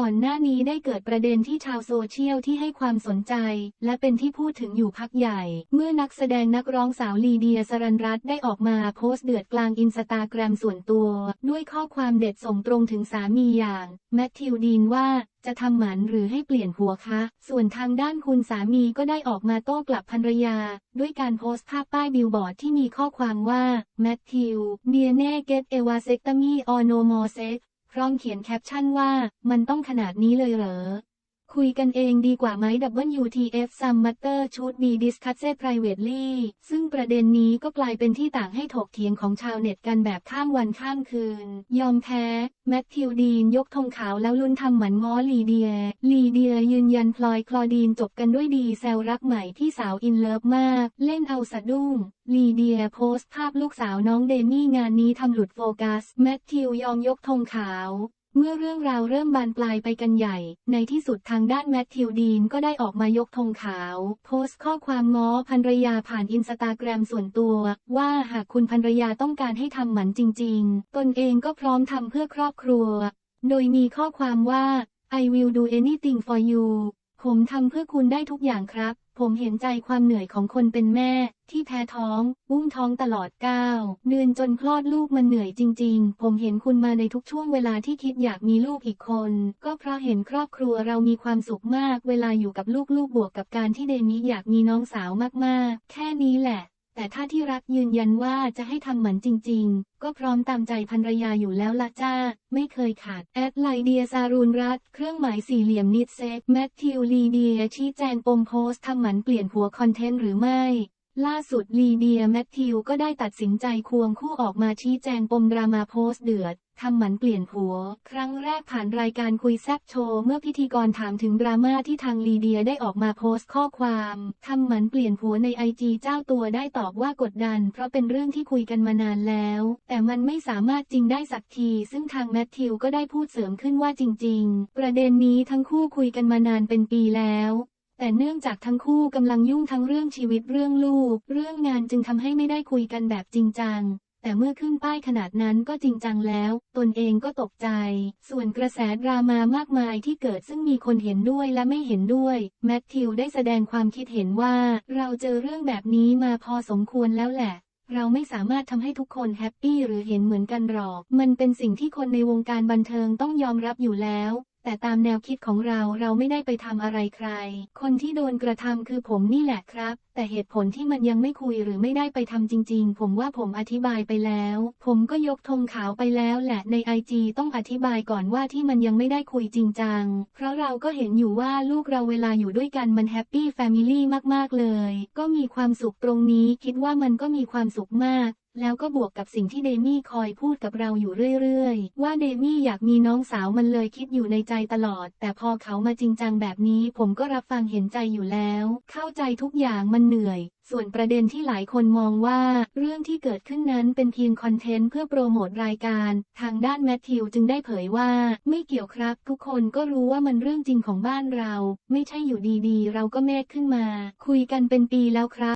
ก่อนหน้านี้ได้เกิดประเด็นที่ชาวโซเชียลที่ให้ความสนใจ และเป็นที่พูดถึงอยู่พักใหญ่ เมื่อนักแสดงนักร้องสาวลีเดียสรันรัตได้ออกมาโพสต์เดือดกลางอินสตาแกรมส่วนตัว ด้วยข้อความเด็ดส่งตรงถึงสามีอย่าง แมทธิวดีนว่าจะทำหมันหรือให้เปลี่ยนหัวคะ ส่วนทางด้านคุณสามีก็ได้ออกมาโต้กลับภรรยา ด้วยการโพสต์ภาพป้ายบิลบอร์ดที่มีข้อความว่าแมทธิวเดียเน่เกต พร้อมเขียนแคปชั่นว่า มันต้องขนาดนี้เลยเหรอ คุยกันเองดีกว่าไหม WTF Some Matter Should Be Discussed Privately ซึ่งประเด็นนี้ก็กลายเป็นที่ต่างให้ถกเถียงของชาวเน็ตกันแบบข้ามวันข้ามคืน ยอมแพ้ แมทธิวดีนยกธงขาวแล้วลุ้นทำหมันง้อลีเดีย ลีเดียยืนยันพลอยคลอดีนจบกันด้วยดีแซวรักใหม่ที่สาวอินเลิฟมาก เล่นเอาสะดุ้ง ลีเดียโพสต์ภาพลูกสาวน้องเดมี่งานนี้ทำหลุดโฟกัส แมทธิวยอมยกธงขาว เมื่อเรื่องราวเริ่มบานปลายไปกันใหญ่ ในที่สุดทางด้านแมทธิวดีนก็ได้ออกมายกธงขาว โพสต์ข้อความง้อภรรยาผ่านอินสตาแกรมส่วนตัว ว่าหากคุณภรรยาต้องการให้ทำหมันจริง ๆ ตนเองก็พร้อมทำเพื่อครอบครัว โดยมีข้อความว่า I will do anything for you ผมทำเพื่อคุณได้ทุกอย่างครับ ผมเห็นใจความเหนื่อยของคนเป็นแม่ ที่แพ้ท้องอุ้มท้องตลอดก้าวเดือนจนคลอดลูกมันเหนื่อยจริง ๆ ผมเห็นคุณมาในทุกช่วงเวลาที่คิดอยากมีลูกอีกคน ก็เพราะเห็นครอบครัวเรามีความสุขมาก เวลาอยู่กับลูกๆบวกกับการที่เดมิอยากมีน้องสาวมากๆ แค่นี้แหละ แต่ถ้าที่รักยืนยันว่าจะให้ทำหมันจริง ๆ ก็พร้อมตามใจภรรยาอยู่แล้วละจ้า ไม่เคยขาด แอดไลเดียซารูนรัตเครื่องหมายสี่เหลี่ยมนิดเซ็กแมทธิวลีเดียชี้แจงปมโพสทำหมันเปลี่ยนหัวคอนเทนต์หรือไม่ ล่าสุดลีเดียแมทธิวก็ได้ตัดสินใจควงคู่ออกมาชี้แจงปมดรามาโพสต์เดือดทำหมันเปลี่ยนผัว ครั้งแรกผ่านรายการคุยแซบโชว์เมื่อพิธีกรถามถึงดราม่าที่ทางลีเดียได้ออกมาโพสต์ข้อความทำหมันเปลี่ยนผัวในไอจีเจ้าตัวได้ตอบว่ากดดัน เพราะเป็นเรื่องที่คุยกันมานานแล้ว แต่มันไม่สามารถจริงได้สักที ซึ่งทางแมทธิวก็ได้พูดเสริมขึ้นว่าจริง ๆ ประเด็นนี้ทั้งคู่คุยกันมานานเป็นปีแล้ว แต่เนื่องจากทั้งคู่กำลังยุ่งทั้งเรื่องชีวิตเรื่องลูก เรื่องงานจึงทำให้ไม่ได้คุยกันแบบจริงจัง แต่เมื่อขึ้นป้ายขนาดนั้นก็จริงจังแล้ว ตนเองก็ตกใจ ส่วนกระแสดราม่ามากมายที่เกิดซึ่งมีคนเห็นด้วยและไม่เห็นด้วย แมทธิวได้แสดงความคิดเห็นว่า เราเจอเรื่องแบบนี้มาพอสมควรแล้วแหละเราไม่สามารถทำให้ทุกคนแฮปปี้หรือเห็นเหมือนกันหรอก มันเป็นสิ่งที่คนในวงการบันเทิงต้องยอมรับอยู่แล้ว แต่ตามแนวคิดของเราเราไม่ได้ไปทำอะไรใคร คนที่โดนกระทำคือผมนี่แหละครับ แต่เหตุผลที่มันยังไม่คุยหรือไม่ได้ไปทำจริง ๆ ผมว่าผมอธิบายไปแล้ว ผมก็ยกธงขาวไปแล้วแหละในไอจีต้องอธิบายก่อนว่าที่มันยังไม่ได้คุยจริงจัง เพราะเราก็เห็นอยู่ว่าลูกเราเวลาอยู่ด้วยกันมันแฮปปี้แฟมิลี่มากๆเลย ก็มีความสุขตรงนี้คิดว่ามันก็มีความสุขมาก แล้วก็บวกกับสิ่งที่เดมี่คอยพูดกับเราอยู่เรื่อยๆ ว่าเดมี่อยากมีน้องสาวมันเลยคิดอยู่ในใจตลอด แต่พอเขามาจริงจังแบบนี้ผมก็รับฟังเห็นใจอยู่แล้ว เข้าใจทุกอย่างมันเหนื่อย ส่วนประเด็นที่หลายคนมองว่า เรื่องที่เกิดขึ้นนั้นเป็นเพียงคอนเทนต์เพื่อโปรโมทรายการ ทางด้านแมทธิวจึงได้เผยว่า ไม่เกี่ยวครับ ทุกคนก็รู้ว่ามันเรื่องจริงของบ้านเรา ไม่ใช่อยู่ดีๆ เราก็เมคขึ้นมา คุยกันเป็นปีแล้วครับ